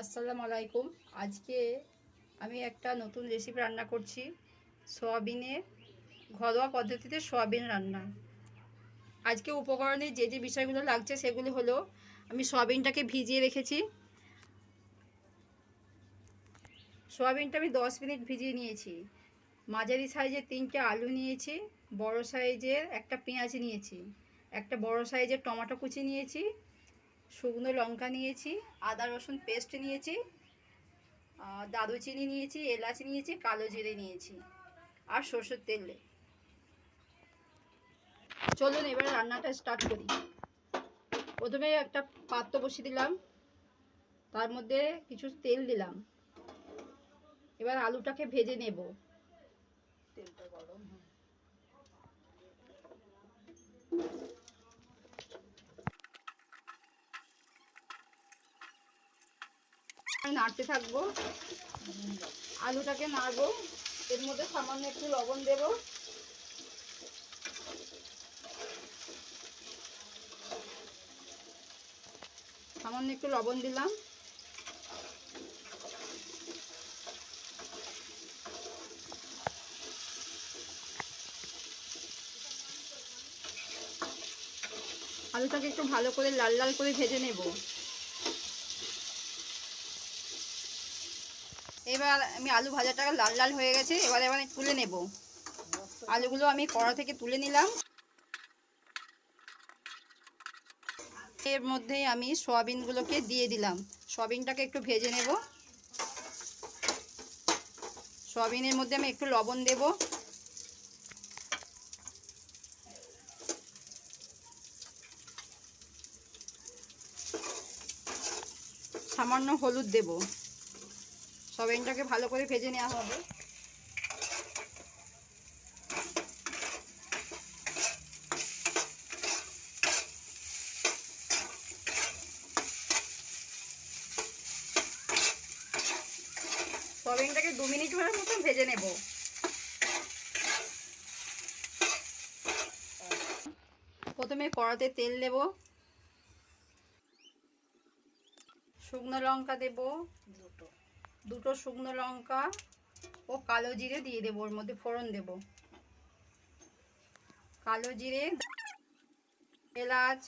আসসালামু আলাইকুম। আজকে আমি একটা নতুন রেসিপি রান্না করছি। সোয়াবিনের ঘরোয়া পদ্ধতিতে সোয়াবিন রান্না। আজকে উপকরণে যে যে বিষয়গুলো লাগছে সেগুলি হলো, আমি সোয়াবিনটাকে ভিজিয়ে রেখেছি। সোয়াবিনটা আমি দশ মিনিট ভিজিয়ে নিয়েছি। মাঝারি সাইজের তিনটে আলু নিয়েছি, বড় সাইজের একটা পেঁয়াজ নিয়েছি, একটা বড় সাইজের টমেটো কুচি নিয়েছি শুকনো লঙ্কা নিয়েছি, আদা, রসুন পেস্ট নিয়েছি দারুচিনি নিয়েছি, এলাচ নিয়েছি, কালো জিরে নিয়েছি আর সরষের তেল চলুন এবার রান্নাটা স্টার্ট করি। প্রথমে একটা পাত্র বসিয়ে দিলাম, তার মধ্যে কিছু তেল দিলাম। এবার আলুটাকে ভেজে নেব। তেলটা গরম নাড়তে থাকব। আলুটাকে নাড়বো। এর মধ্যে সামান্য একটু লবণ দেব। সামান্য একটু লবণ দিলাম। আলুটাকে একটু ভালো করে লাল লাল করে ভেজে নেব। এবার আমি আলু ভাজাটা লাল লাল হয়ে গেছে, এবার এবার তুলে নেব। আলুগুলো আমি কড়া থেকে তুলে নিলাম। এর মধ্যে আমি সয়াবিনগুলোকে দিয়ে দিলাম। সয়াবিনটাকে একটু ভেজে নেব। সয়াবিনের মধ্যে আমি একটু লবণ দেব। সামান্য হলুদ দেবো। সয়াবিনটাকে ভালো করে ভেজে নেওয়া হবে। সয়াবিনটাকে দু মিনিট মতন ভেজে নেব। প্রথমে কড়াতে তেল দেব। শুকনো লঙ্কা দেব। দুটো। দুটো শুকনো লঙ্কা ও কালো জিরে দিয়ে দেবো, ওর মধ্যে ফোড়ন দেব। কালো জিরে, এলাচ,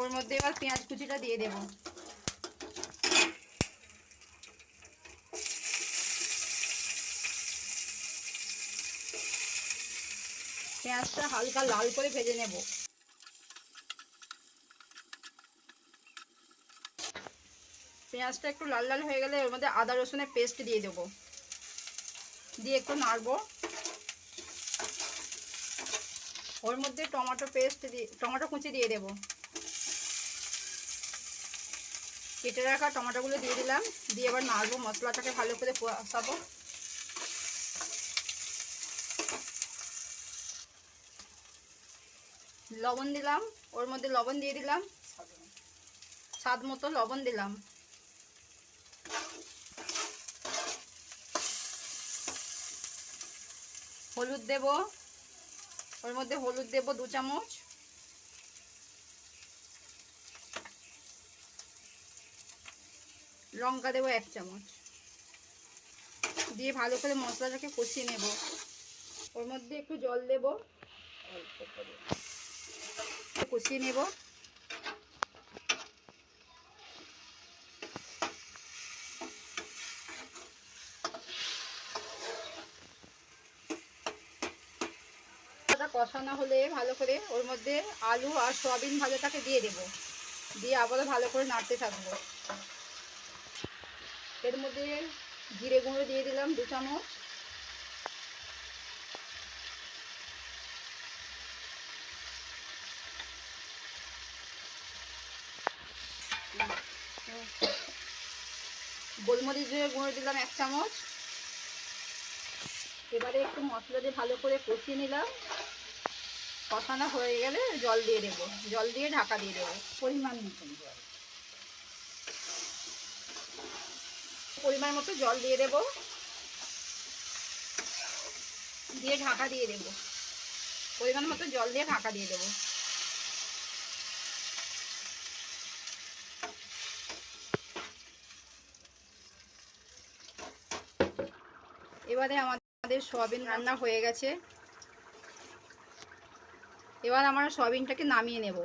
ওর মধ্যে এবার পেঁয়াজ কুচিটা দিয়ে দেবো। পেঁয়াজটা হালকা লাল করে ভেজে নেব। পেঁয়াজটা একটু লাল লাল হয়ে গেলে ওর মধ্যে আদা রসুনের পেস্ট দিয়ে দেবো। দিয়ে একটু নাড়বো। ওর মধ্যে টমেটো পেস্ট দিয়ে টমেটো কুচি দিয়ে দেবো। কেটে রাখা টমেটোগুলো দিয়ে দিলাম। দিয়ে এবার নাড়বো, মশলাটাকে ভালো করে কষাবো। লবণ দিলাম, ওর মধ্যে লবণ দিয়ে দিলাম। স্বাদ মতো লবণ দিলাম। হলুদ দেব, ওর মধ্যে হলুদ দেব দু চামচ। লঙ্কা দেবো এক চামচ। দিয়ে ভালো করে মশলাটাকে কষিয়ে নেব। ওর মধ্যে একটু জল দেব। অল্প করে কষিয়ে নেব। কষানো হলে ভালো করে ওর মধ্যে আলু আর সয়াবিন ভাজাটাকে দিয়ে দেব। দিয়ে আবারও ভালো করে নাড়তে থাকব। এর মধ্যে জিরে গুঁড়ো দিয়ে দিলাম দু চামচ। গোলমরিচ গুঁড়ো দিলাম এক চামচ। এবারে একটু মশলা দিয়ে ভালো করে কষিয়ে নিলাম। কষানো হয়ে গেলে জল দিয়ে দেবো। জল দিয়ে ঢাকা দিয়ে দেবো। পরিমাণ জল পরিমাণ মতো জল দিয়ে দেবো। দিয়ে ঢাকা দিয়ে দেবো। পরিমাণ মতো জল দিয়ে ঢাকা দিয়ে দেবো। এবারে আমাদের সয়াবিন রান্না হয়ে গেছে। এবার আমরা সয়াবিনটাকে নামিয়ে নেব।